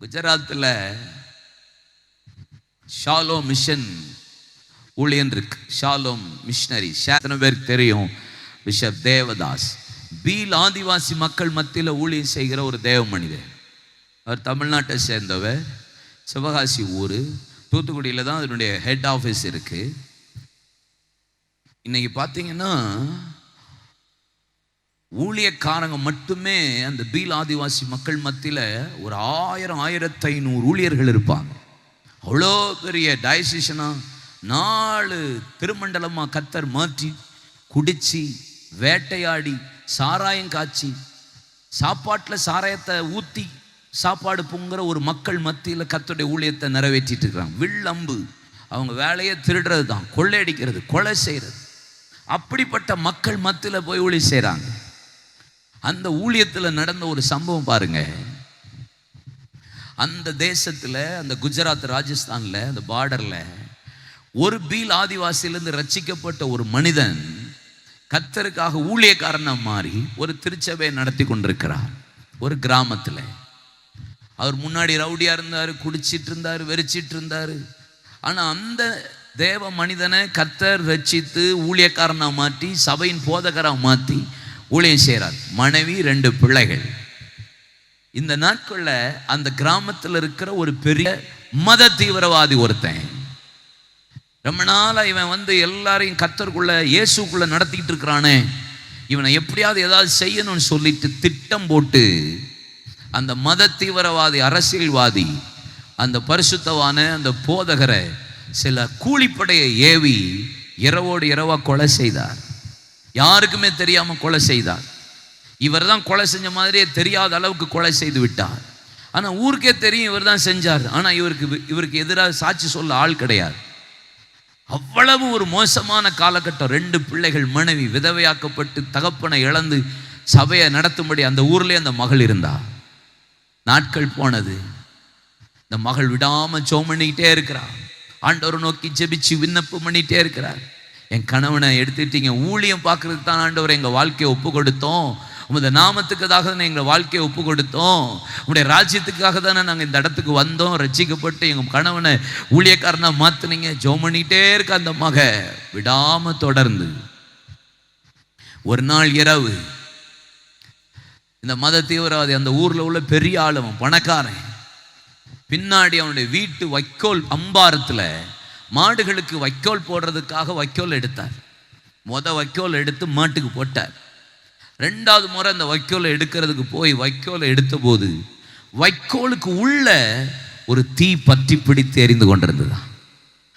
குஜராத்தில் shallow mission ஊழியன் இருக்கு. Shalom missionary. எத்தனை பேருக்கு தெரியும்? பிஷப் தேவதாஸ். பீல் ஆதிவாசி மக்கள் மத்தியில் ஊழியம் செய்கிற ஒரு தேவ மனிதர். அவர் தமிழ்நாட்டை சேர்ந்தவர். சிவகாசி ஊர். தூத்துக்குடியில் தான் அதனுடைய ஹெட் ஆஃபீஸ் இருக்குது இன்றைக்கி பார்த்தீங்கன்னா ஊழியக்காரங்க மட்டுமே அந்த பீல் ஆதிவாசி மக்கள் மத்தியில் ஒரு ஆயிரம் ஆயிரத்தி ஐநூறு ஊழியர்கள் இருப்பாங்க. அவ்வளோ பெரிய டயசிஷனாக நாலு திருமண்டலமாக கத்தர் மாற்றி குடிச்சு வேட்டையாடி சாராயம் காய்ச்சி சாப்பாட்டில் சாராயத்தை ஊற்றி சாப்பாடு பொங்குற ஒரு மக்கள் மத்தியில் கத்துடைய ஊழியத்தை நிறைவேற்றிட்டு இருக்கிறாங்க வில்லம்பு. அவங்க வேலையை திருடுறது தான் கொள்ளையடிக்கிறது கொலை செய்கிறது அப்படிப்பட்ட மக்கள் மத்தியில் போய் ஊழி செய்கிறாங்க அந்த ஊழியத்தில் நடந்த ஒரு சம்பவம் பாருங்க. அந்த தேசத்தில் அந்த குஜராத் ராஜஸ்தானில் அந்த பார்டரில் ஒரு பீல் ஆதிவாசியிலிருந்து ரச்சிக்கப்பட்ட ஒரு மனிதன் கத்தருக்காக ஊழியக்காரனாக மாறி ஒரு திருச்சபையை நடத்தி கொண்டிருக்கிறார். ஒரு கிராமத்தில். அவர் முன்னாடி ரவுடியாக இருந்தார் குடிச்சிட்டு இருந்தார் வெறிச்சிட்டு இருந்தார். ஆனால் அந்த தேவ மனிதனை கத்தர் ரச்சித்து ஊழியக்காரனாக மாற்றி சபையின் போதகராக மாற்றி ஊழியம் செய்கிறார் மனைவி ரெண்டு பிள்ளைகள். இந்த நாட்களில் அந்த கிராமத்தில் இருக்கிற ஒரு பெரிய மத தீவிரவாதி ஒருத்தன். ரொம்ப நாளாக இவன் வந்து எல்லாரையும் கத்தருக்குள்ள இயேசுக்குள்ள நடத்திக்கிட்டு இருக்கிறானே. இவனை எப்படியாவது ஏதாவது செய்யணும்னு சொல்லிட்டு திட்டம் போட்டு அந்த மத தீவிரவாதி அரசியல்வாதி அந்த பரிசுத்தவான அந்த போதகரை சில கூலிப்படையை ஏவி இரவோடு இரவாக கொலை செய்தார். யாருக்குமே தெரியாமல் கொலை செய்தார். இவர் தான் கொலை செஞ்ச மாதிரியே தெரியாத அளவுக்கு கொலை செய்து விட்டார். ஆனால் ஊருக்கே தெரியும் இவர் தான் செஞ்சார். ஆனால் இவருக்கு இவருக்கு எதிராக சாட்சி சொல்ல ஆள் கிடையாது. அவ்வளவு ஒரு மோசமான காலகட்டம். ரெண்டு பிள்ளைகள் மனைவி விதவையாக்கப்பட்டு தகப்பனை இழந்து சபையை நடத்தும்படி அந்த ஊர்லேயே அந்த மகள் இருந்தா. நாட்கள் போனது. இந்த மகள் விடாமல் சோம் பண்ணிக்கிட்டே இருக்கிறா. ஆண்டவரை நோக்கி ஜெபிச்சு விண்ணப்பம் பண்ணிகிட்டே இருக்கிறார். என் கணவனை எடுத்துட்டீங்க ஊழியம் பார்க்கறதுக்கு தான் ஆண்டவர் எங்கள் வாழ்க்கையை ஒப்பு கொடுத்தோம் உமது நாமத்துக்குதாக தானே எங்கள் வாழ்க்கையை ஒப்பு கொடுத்தோம் உங்களுடைய ராஜ்யத்துக்காக தானே நாங்கள் இந்த இடத்துக்கு வந்தோம். ரசிக்கப்பட்டு எங்கள் கணவனை ஊழியக்காரனாக மாற்றினீங்க ஜோம் பண்ணிகிட்டே இருக்க அந்த மக. விடாமல் தொடர்ந்து. ஒரு நாள் இரவு. இந்த மத தீவிரவாதி அந்த ஊரில் உள்ள பெரிய ஆளுவன் பணக்காரன். பின்னாடி அவனுடைய வீட்டு வைக்கோல் அம்பாரத்தில் மாடுகளுக்கு வைக்கோல் போடுறதுக்காக வைக்கோல் எடுத்தார். முத வைக்கோல் எடுத்து மாட்டுக்கு போட்டார். ரெண்டாவது முறை அந்த வைக்கோலை எடுக்கிறதுக்கு போய் வைக்கோலை எடுத்தபோது வைக்கோலுக்கு உள்ள ஒரு தீ பற்றி பிடித்து எரிந்து கொண்டிருந்ததா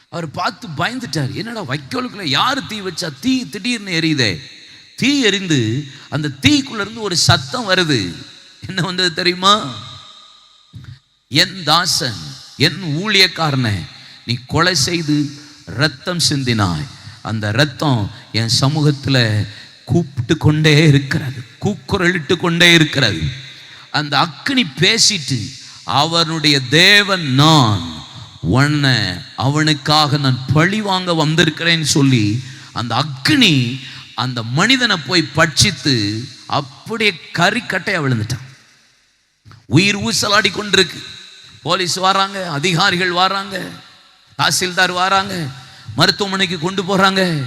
அவர் பார்த்து பயந்துட்டார். என்னடா வைக்கோலுக்குள்ள யார் தீ வச்சா? தீ திடீர்னு எரியுதே. தீ எரிந்து அந்த தீக்குள்ளேருந்து ஒரு சத்தம் வருது. என்ன வந்தது தெரியுமா? என் தாசன் என் ஊழியக்காரனை நீ கொலை செய்து ரத்தம் சிந்தினாய். அந்த ரத்தம் என் சமூகத்தில் கூப்பிட்டு கொண்டே இருக்கிறது. கூக்குரலிட்டு கொண்டே இருக்கிறது. அந்த அக்னி பேசிட்டு அவனுடைய தேவன் நான். உன்னை அவனுக்காக நான் பழி வாங்க வந்திருக்கிறேன்னு சொல்லி அந்த அக்னி அந்த மனிதனை போய் பட்சித்து அப்படியே கறிக்கட்டையை விழுந்துட்டான். உயிர் ஊசலாடி கொண்டிருக்கு. போலீஸ் வராங்க அதிகாரிகள் வராங்க. தாசில்தார் வராங்க மருத்துவமனைக்கு கொண்டு போகிறாங்க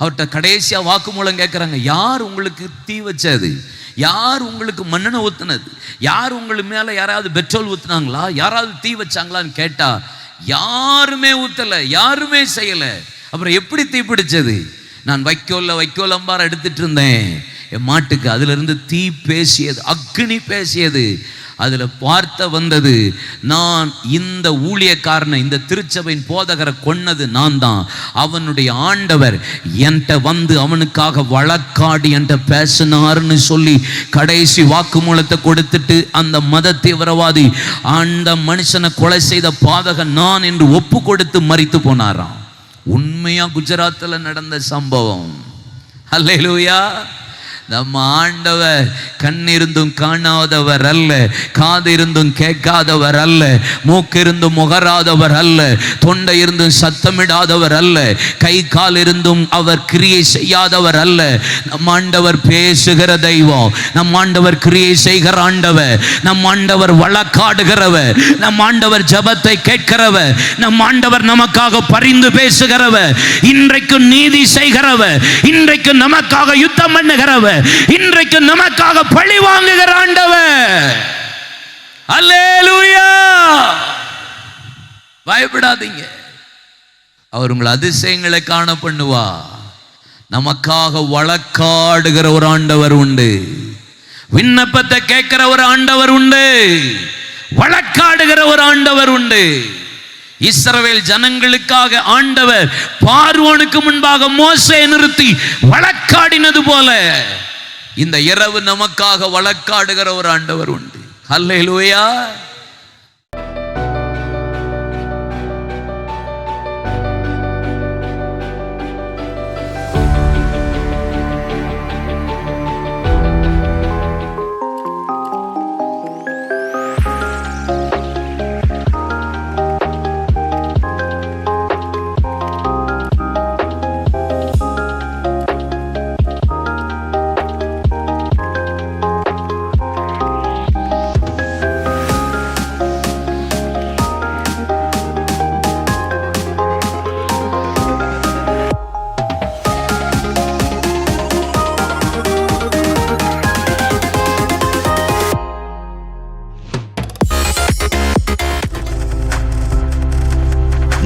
அவர்கிட்ட கடைசியாக வாக்குமூலம் கேட்குறாங்க யார் உங்களுக்கு தீ வச்சது? யார் உங்களுக்கு மண்ணெண்ணை ஊற்றுனது யார் உங்களுக்கு மேலே யாராவது பெட்ரோல் ஊற்றுனாங்களா யாராவது தீ வச்சாங்களான்னு கேட்டால் யாருமே ஊற்றலை யாருமே செய்யலை. அப்புறம் எப்படி தீ பிடிச்சது? நான் வைக்கோல்ல வைக்கோல் அம்பார எடுத்துட்டு இருந்தேன். என் மாட்டுக்கு அதுலேருந்து தீ பேசியது அக்னி பேசியது. அதில் வார்த்தை வந்தது நான் இந்த ஊழியக்காரனை இந்த திருச்சபையின் போதகரை கொன்னது நான் தான் அவனுடைய ஆண்டவர் என்கிட்ட வந்து அவனுக்காக வழக்காடி என்கிட்ட பேசினார்னு சொல்லி கடைசி வாக்குமூலத்தை கொடுத்துட்டு அந்த மத தீவிரவாதி அந்த மனுஷனை கொலை செய்த பாதகன் நான் என்று ஒப்பு கொடுத்து மறித்து போனாராம். உண்மையாக குஜராத்தில் நடந்த சம்பவம். அல்லேலூயா. நம்ம ஆண்டவர் கண்ணிருந்தும் காணாதவர் அல்ல காது இருந்தும் கேட்காதவர் அல்ல மூக்கு இருந்தும் முகராதவர் அல்ல தொண்டை இருந்தும் சத்தமிடாதவர் அல்ல கை கால் இருந்தும் அவர் கிரியை செய்யாதவர் அல்ல. நம் ஆண்டவர் பேசுகிற தெய்வம் நம் ஆண்டவர் கிரியை செய்கிற ஆண்டவர் நம் ஆண்டவர் வழக்காடுகிறவர் நம் ஆண்டவர் ஜபத்தை கேட்கிறவர் நம் ஆண்டவர் நமக்காக பரிந்து பேசுகிறவர் இன்றைக்கு நீதி செய்கிறவர் இன்றைக்கு நமக்காக யுத்தம் பண்ணுகிறவர். இன்றைக்கு நமக்காக பழி வாங்குகிற ஆண்டவர். அல்லேலூயா. பயப்படாதீங்க. அவர் உங்களை அதிசயங்களை காண பண்ணுவா நமக்காக வழக்காடுகிற ஒரு ஆண்டவர் உண்டு. விண்ணப்பத்தை கேட்கிற ஒரு ஆண்டவர் உண்டு. வழக்காடுகிற ஒரு ஆண்டவர் உண்டு. இஸ்ரவேல் ஜனங்களுக்காக ஆண்டவர் பார்வோனுக்கு முன்பாக மோசை நிறுத்தி வழக்காடினது போல இந்த இரவு நமக்காக வழக்காடுகிற ஒரு ஆண்டவர் உண்டு. அல்லேலூயா